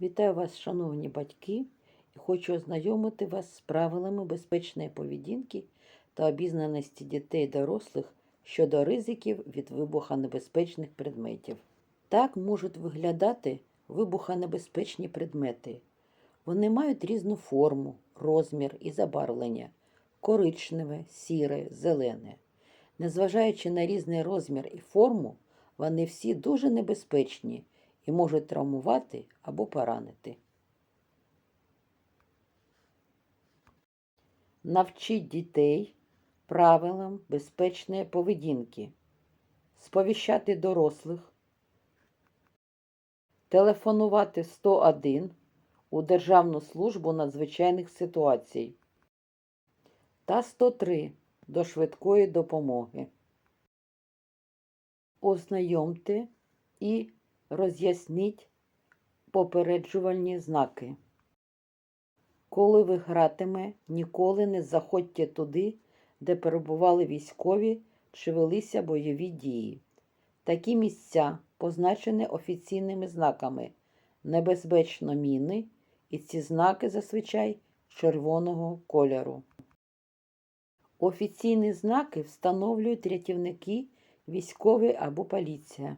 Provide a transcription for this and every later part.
Вітаю вас, шановні батьки, і хочу ознайомити вас з правилами безпечної поведінки та обізнаності дітей і дорослих щодо ризиків від вибухонебезпечних предметів. Так можуть виглядати вибухонебезпечні предмети. Вони мають різну форму, розмір і забарвлення коричневе, сіре, зелене. Незважаючи на різний розмір і форму, вони всі дуже небезпечні і можуть травмувати або поранити. Навчіть дітей правилам безпечної поведінки, сповіщати дорослих, телефонувати 101 у Державну службу надзвичайних ситуацій та 103 до швидкої допомоги. Ознайомте і роз'ясніть попереджувальні знаки. Коли ви гратиме, ніколи не заходьте туди, де перебували військові чи велися бойові дії. Такі місця позначені офіційними знаками небезпечно міни, і ці знаки зазвичай червоного кольору. Офіційні знаки встановлюють рятівники, військові або поліція.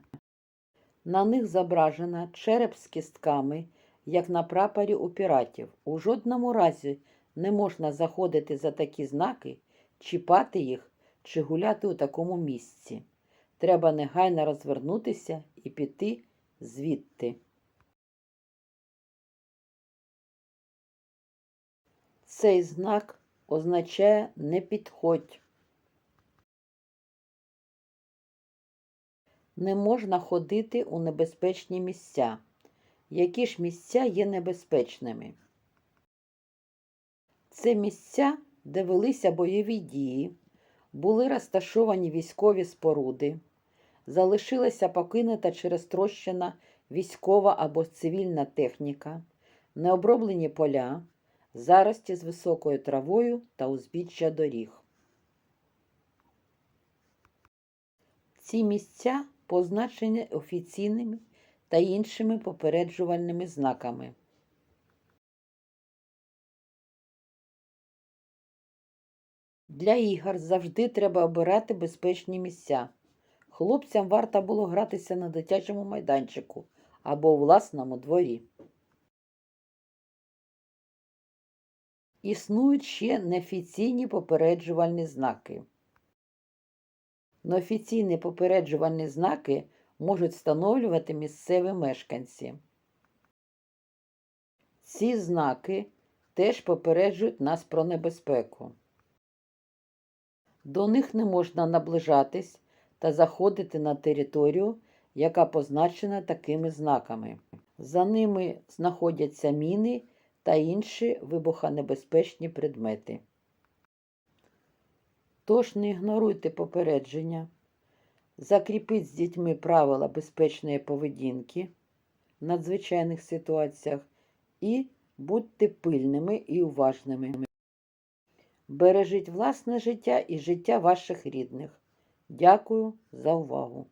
На них зображено череп з кістками, як на прапорі у піратів. У жодному разі не можна заходити за такі знаки, чіпати їх чи гуляти у такому місці. Треба негайно розвернутися і піти звідти. Цей знак означає не підходь. Не можна ходити у небезпечні місця. Які ж місця є небезпечними? Це місця, де велися бойові дії, були розташовані військові споруди, залишилася покинута чи розтрощена військова або цивільна техніка, необроблені поля, зарості з високою травою та узбіччя доріг. Ці місця позначені офіційними та іншими попереджувальними знаками. Для ігор завжди треба обирати безпечні місця. Хлопцям варто було гратися на дитячому майданчику або у власному дворі. Існують ще неофіційні попереджувальні знаки. Неофіційні попереджувальні знаки можуть встановлювати місцеві мешканці. Ці знаки теж попереджують нас про небезпеку. До них не можна наближатись та заходити на територію, яка позначена такими знаками. За ними знаходяться міни та інші вибухонебезпечні предмети. Тож не ігноруйте попередження, закріпіть з дітьми правила безпечної поведінки в надзвичайних ситуаціях і будьте пильними і уважними. Бережіть власне життя і життя ваших рідних. Дякую за увагу!